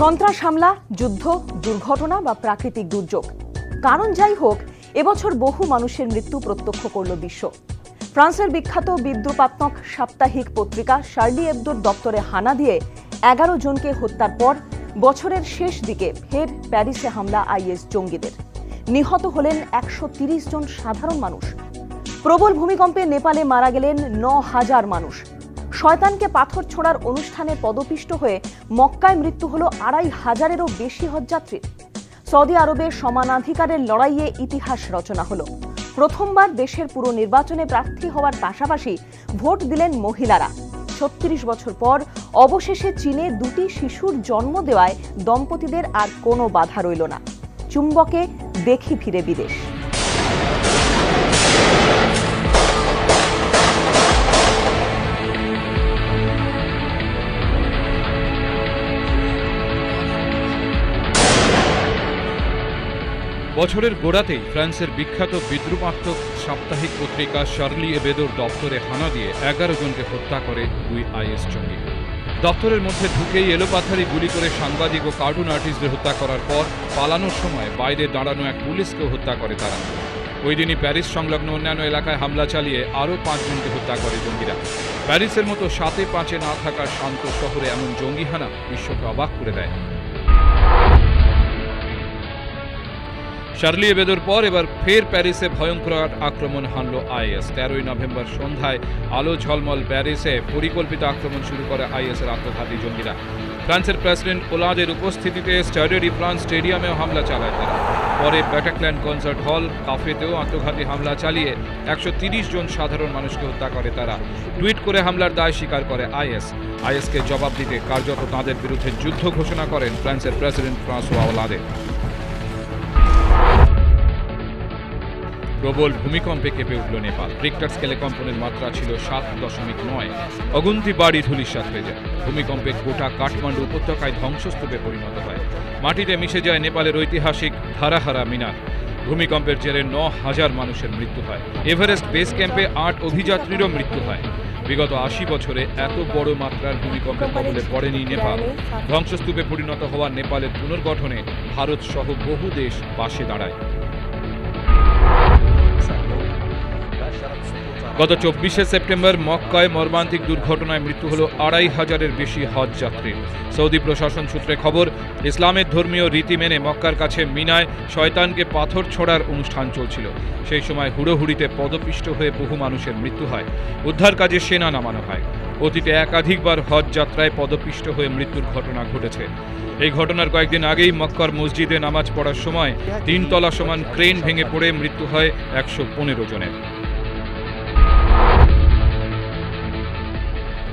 সন্ত্রাস হামলা, যুদ্ধ, দুর্ঘটনা বা প্রাকৃতিক দুর্যোগ। কারণ যাই হোক, এবছর বহু মানুষের মৃত্যু প্রত্যক্ষ করল বিশ্ব। ফ্রান্সের বিখ্যাত বিদ্রুপাত্মক সাপ্তাহিক পত্রিকা শার্লি এবদোর দপ্তরে হানা দিয়ে এগারো জনকে হত্যার পর বছরের শেষ দিকে ফের প্যারিসে হামলা আইএস জঙ্গিদের। নিহত হলেন একশো জন সাধারণ মানুষ। প্রবল ভূমিকম্পে নেপালে মারা গেলেন ন হাজার মানুষ। শয়তানকে পাথর ছোড়ার অনুষ্ঠানে পদপিষ্ট হয়ে মক্কায় মৃত্যু হলো আড়াই হাজারেরও বেশি হজযাত্রীর সৌদি আরবে সমানাধিকারের লড়াইয়ে ইতিহাস রচনা হলো। প্রথমবার দেশের পুরো নির্বাচনে প্রার্থী হওয়ার পাশাপাশি ভোট দিলেন মহিলারা। ছত্রিশ বছর পর অবশেষে চীনে দুটি শিশুর জন্ম দেওয়ায় দম্পতিদের আর কোনো বাধা রইল না। চুম্বকে দেখি ফিরে বিদেশ। বছরের গোড়াতেই ফ্রান্সের বিখ্যাত বিদ্রুপাত্মক সাপ্তাহিক পত্রিকা শার্লি এবেদোর দপ্তরে হানা দিয়ে এগারো জনকে হত্যা করে দুই আইএস জঙ্গি। দপ্তরের মধ্যে ঢুকেই এলোপাথারি গুলি করে সাংবাদিক ও কার্টুন আর্টিস্টদের হত্যা করার পর পালানোর সময় বাইরে দাঁড়ানো এক পুলিশকেও হত্যা করে তারা। ওই দিনই প্যারিস সংলগ্ন অন্যান্য এলাকায় হামলা চালিয়ে আরও পাঁচজনকে হত্যা করে জঙ্গিরা। প্যারিসের মতো সাতে পাঁচে না থাকা শান্ত শহরে এমন জঙ্গি হানা বিশ্বকে অবাক করে দেয়। শার্লি এবেদোর পর এবার ফের প্যারিসে ভয়ঙ্কর আক্রমণ হানল আইএস। তেরোই নভেম্বর সন্ধ্যায় আলো ঝলমল প্যারিসে পরিকল্পিত আক্রমণ শুরু করে আইএসের আত্মঘাতী জঙ্গিরা। ফ্রান্সের প্রেসিডেন্ট ওলাদের উপস্থিতিতে স্টাডে ডি ফ্রান্স স্টেডিয়ামেও হামলা চালায় তারা। পরে ব্যাটাক্ল্যান্ড কনসার্ট হল, কাফেতেও আত্মঘাতী হামলা চালিয়ে একশো জন সাধারণ মানুষকে হত্যা করে তারা। টুইট করে হামলার দায় স্বীকার করে আইএস। আইএসকে জবাব দিতে কার্যত তাঁদের বিরুদ্ধে যুদ্ধ ঘোষণা করেন ফ্রান্সের প্রেসিডেন্ট ফ্রান্সোয়া ওলাদে। প্রবল ভূমিকম্পে কেঁপে উঠল নেপাল। রিক্টার স্কেলে কম্পনের মাত্রা ছিল সাত দশমিক নয়। অগুন্তি বাড়ি ধুলিস্বাদ হয়ে যায়। ভূমিকম্পে গোটা কাঠমান্ডু উপত্যকায় ধ্বংসস্তূপে পরিণত হয়। মাটিতে মিশে যায় নেপালের ঐতিহাসিক ধারাহারা মিনার। ভূমিকম্পের জেরে ন হাজার মানুষের মৃত্যু হয়। এভারেস্ট বেস ক্যাম্পে আট অভিযাত্রীরও মৃত্যু হয়। বিগত আশি বছরে এত বড় মাত্রার ভূমিকম্পের কবলে পড়েনি নেপাল। ধ্বংসস্তূপে পরিণত হওয়া নেপালের পুনর্গঠনে ভারত সহ বহু দেশ পাশে দাঁড়ায়। গত চব্বিশে সেপ্টেম্বর মক্কায় মর্মান্তিক দুর্ঘটনায় মৃত্যু হল আড়াই হাজারের বেশি হজ যাত্রীর সৌদি প্রশাসন সূত্রে খবর, ইসলামের ধর্মীয় রীতি মেনে মক্কার কাছে মিনায় শয়তানকে পাথর ছোড়ার অনুষ্ঠান চলছিল। সেই সময় হুড়োহুড়িতে পদপিষ্ট হয়ে বহু মানুষের মৃত্যু হয়। উদ্ধার কাজে সেনা নামানো হয়। অতীতে একাধিকবার হজ যাত্রায় পদপিষ্ট হয়ে মৃত্যুর ঘটনা ঘটেছে। এই ঘটনার কয়েকদিন আগেই মক্কার মসজিদে নামাজ পড়ার সময় তিনতলা সমান ক্রেন ভেঙে পড়ে মৃত্যু হয় একশো পনেরো জনের।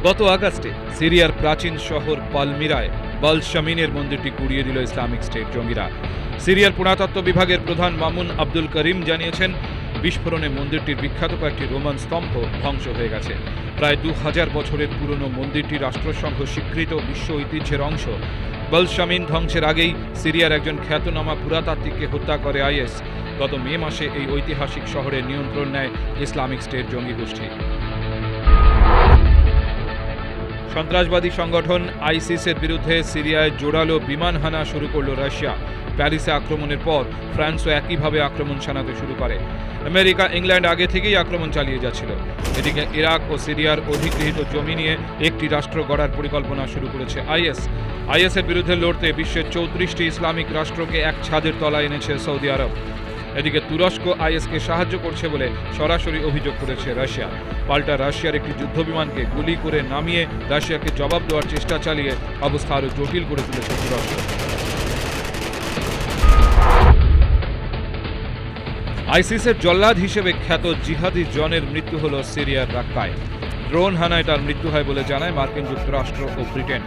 গত আগস্টে সিরিয়ার প্রাচীন শহর পালমিরায় বাল শামিনের মন্দিরটি কুড়িয়ে দিল ইসলামিক স্টেট জঙ্গিরা। সিরিয়ার পুরাতত্ত্ব বিভাগের প্রধান মামুন আব্দুল করিম জানিয়েছেন, বিস্ফোরণে মন্দিরটির বিখ্যাত কয়েকটি রোমান স্তম্ভ ধ্বংস হয়ে গেছে। প্রায় দু হাজার বছরের পুরনো মন্দিরটি রাষ্ট্রসংঘ স্বীকৃত বিশ্ব ঐতিহ্যের অংশ। বলশামিন ধ্বংসের আগেই সিরিয়ার একজন খ্যাতনামা পুরাতাত্ত্বিককে হত্যা করে আইএস। গত মে মাসে এই ঐতিহাসিক শহরের নিয়ন্ত্রণ নেয় ইসলামিক স্টেট জঙ্গি গোষ্ঠী। সন্ত্রাসবাদী সংগঠন আইসিসের বিরুদ্ধে সিরিয়ায় জোরালো বিমান হানা শুরু করল রাশিয়া। প্যারিসে আক্রমণের পর ফ্রান্সও একইভাবে আক্রমণ শানাতে শুরু করে। আমেরিকা, ইংল্যান্ড আগে থেকেই আক্রমণ চালিয়ে যাচ্ছিল। এদিকে ইরাক ও সিরিয়ার অধিগৃহীত জমি নিয়ে একটি রাষ্ট্র গড়ার পরিকল্পনা শুরু করেছে আইএস। আইএসের বিরুদ্ধে লড়তে বিশ্বের চৌত্রিশটি ইসলামিক রাষ্ট্রকে এক ছাদের তলায় এনেছে সৌদি আরব। এদিকে তুরস্ক আইএসকে সাহায্য করছে বলে সরাসরি অভিযোগ করেছে রাশিয়া। পাল্টা রাশিয়ার একটি যুদ্ধবিমানকে গুলি করে নামিয়ে রাশিয়াকে জবাব দেওয়ার চেষ্টা চালিয়ে অবস্থা আরও জটিল করে তুলেছে তুরস্ক। আইসিসের জল্লাদ হিসেবে খ্যাত জিহাদি জনের মৃত্যু হল সিরিয়ার রাক্কায়। ড্রোন হানায় তার মৃত্যু হয় বলে জানায় মার্কিন যুক্তরাষ্ট্র ও ব্রিটেন।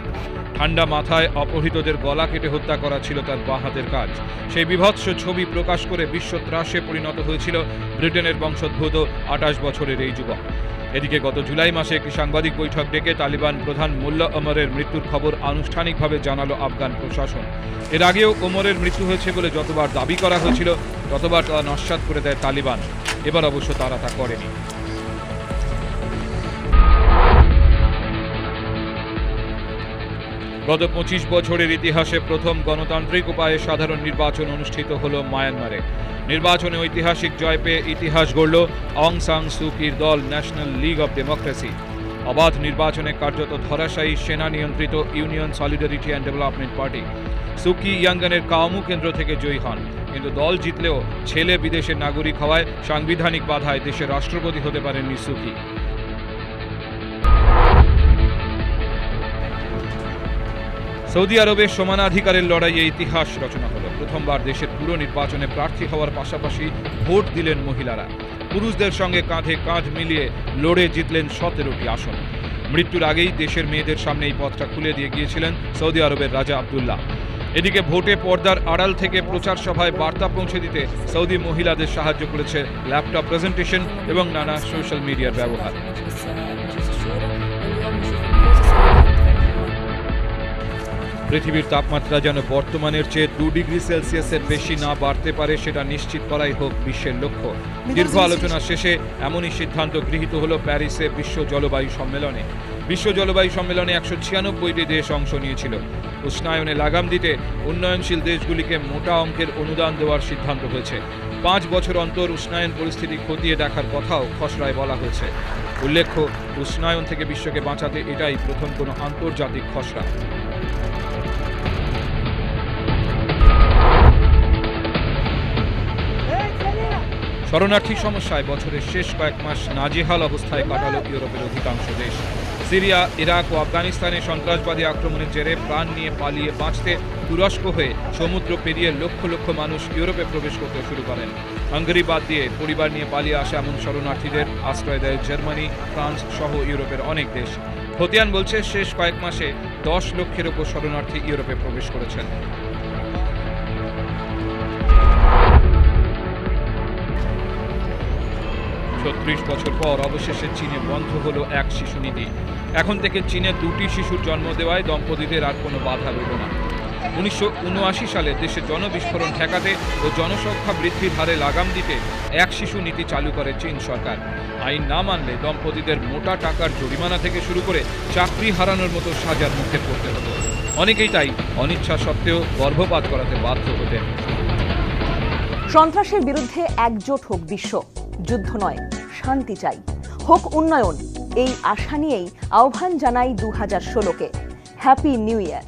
ঠান্ডা মাথায় অপহৃতদের গলা কেটে হত্যা করা ছিল তার বাঁ হাতের কাজ। সেই বিভৎস ছবি প্রকাশ করে বিশ্ব ত্রাসে পরিণত হয়েছিল ব্রিটেনের বংশোদ্ভূত আঠাশ বছরের এই যুবক। এদিকে গত জুলাই মাসে একটি সাংবাদিক বৈঠক ডেকে তালিবান প্রধান মোল্লা ওমরের মৃত্যুর খবর আনুষ্ঠানিকভাবে জানালো আফগান প্রশাসন। এর আগেও ওমরের মৃত্যু হয়েছে বলে যতবার দাবি করা হয়েছিল, ততবার তা নস্বাত করে দেয় তালিবান। এবার অবশ্য তারা তা করেনি। গত পঁচিশ বছরের ইতিহাসে প্রথম গণতান্ত্রিক উপায়ে সাধারণ নির্বাচন অনুষ্ঠিত হল মায়ানমারে। নির্বাচনে ঐতিহাসিক জয় পেয়ে ইতিহাস গড়ল অং সাং সুকির দল ন্যাশনাল লিগ অব ডেমোক্রেসি। অবাধ নির্বাচনে কার্যত ধরাশায়ী সেনা নিয়ন্ত্রিত Union Solidarity and Development Party. Suu Kyi ইয়াঙ্গানের Kawhmu কেন্দ্র থেকে জয়ী হন, কিন্তু দল জিতলেও ছেলে বিদেশের নাগরিক হওয়ায় সাংবিধানিক বাধায় দেশের রাষ্ট্রপতি হতে পারেননি সুকি সৌদি আরবের সমানাধিকারের লড়াইয়ে ইতিহাস রচনা হলো। প্রথমবার দেশের পুরো নির্বাচনে প্রার্থী হওয়ার পাশাপাশি ভোট দিলেন মহিলারা। পুরুষদের সঙ্গে কাঁধে কাঁধ মিলিয়ে লড়ে জিতলেন সতেরোটি আসন। মৃত্যুর আগেই দেশের মেয়েদের সামনে এই পথটা খুলে দিয়ে গিয়েছিলেন সৌদি আরবের রাজা আবদুল্লাহ। এদিকে ভোটে পর্দার আড়াল থেকে প্রচার সভায় বার্তা পৌঁছে দিতে সৌদি মহিলাদের সাহায্য করেছে ল্যাপটপ প্রেজেন্টেশন এবং নানা সোশ্যাল মিডিয়ার ব্যবহার। পৃথিবীর তাপমাত্রা যেন বর্তমানের চেয়ে দু ডিগ্রি সেলসিয়াসের বেশি না বাড়তে পারে সেটা নিশ্চিত করাই হোক বিশ্বের লক্ষ্য। দীর্ঘ আলোচনা শেষে এমনই সিদ্ধান্ত গৃহীত হল প্যারিসে বিশ্ব জলবায়ু সম্মেলনে। বিশ্ব জলবায়ু সম্মেলনে একশো ছিয়ানব্বইটি দেশ অংশ নিয়েছিল। উষ্ণায়নে লাগাম দিতে উন্নয়নশীল দেশগুলিকে মোটা অঙ্কের অনুদান দেওয়ার সিদ্ধান্ত হয়েছে। পাঁচ বছর অন্তর উষ্ণায়ন পরিস্থিতি খতিয়ে দেখার কথাও খসড়ায় বলা হয়েছে। উল্লেখ্য উষ্ণায়ন থেকে বিশ্বকে বাঁচাতে এটাই প্রথম কোনো আন্তর্জাতিক খসড়া। শরণার্থী সমস্যায় বছরের শেষ কয়েক মাস নাজেহাল অবস্থায় কাটালো ইউরোপের অধিকাংশ দেশ। সিরিয়া, ইরাক ও আফগানিস্তানে সন্ত্রাসবাদী আক্রমণের জেরে প্রাণ নিয়ে পালিয়ে বাঁচতে তুরস্ক হয়ে সমুদ্র পেরিয়ে লক্ষ লক্ষ মানুষ ইউরোপে প্রবেশ করতে শুরু করেন। হাঙ্গেরি বাদ দিয়ে পরিবার নিয়ে পালিয়ে আসা এমন শরণার্থীদের আশ্রয় দেয় জার্মানি, ফ্রান্স সহ ইউরোপের অনেক দেশ। খতিয়ান বলছে, শেষ কয়েক মাসে দশ লক্ষের ওপর শরণার্থী ইউরোপে প্রবেশ করেছেন। ছত্রিশ বছর পর অবশেষে চীনে বন্ধ হলো এক শিশু নীতি এখন থেকে চীনে দুটি শিশুর জন্ম দেওয়ায় দম্পতিদের আর কোনো বাধা রইল না। উনিশশো উনআশি সালে দেশে জনবিস্ফোরণ ঠেকাতে ও জনসংখ্যা বৃদ্ধির হারে লাগাম দিতে এক শিশু নীতি চালু করে চীন সরকার। আইন না মানলে দম্পতিদের মোটা টাকার জরিমানা থেকে শুরু করে চাকরি হারানোর মতো সাজার মুখে পড়তে হতো। অনেকেই তাই অনিচ্ছা সত্ত্বেও গর্ভপাত করাতে বাধ্য হতেন। সন্ত্রাসের বিরুদ্ধে একজোট হোক বিশ্ব। যুদ্ধ নয়, শান্তি চাই। হোক উন্নয়ন, এই আশা নিয়েই আহ্বান জানাই দু হাজার ষোলোকে। Happy new year.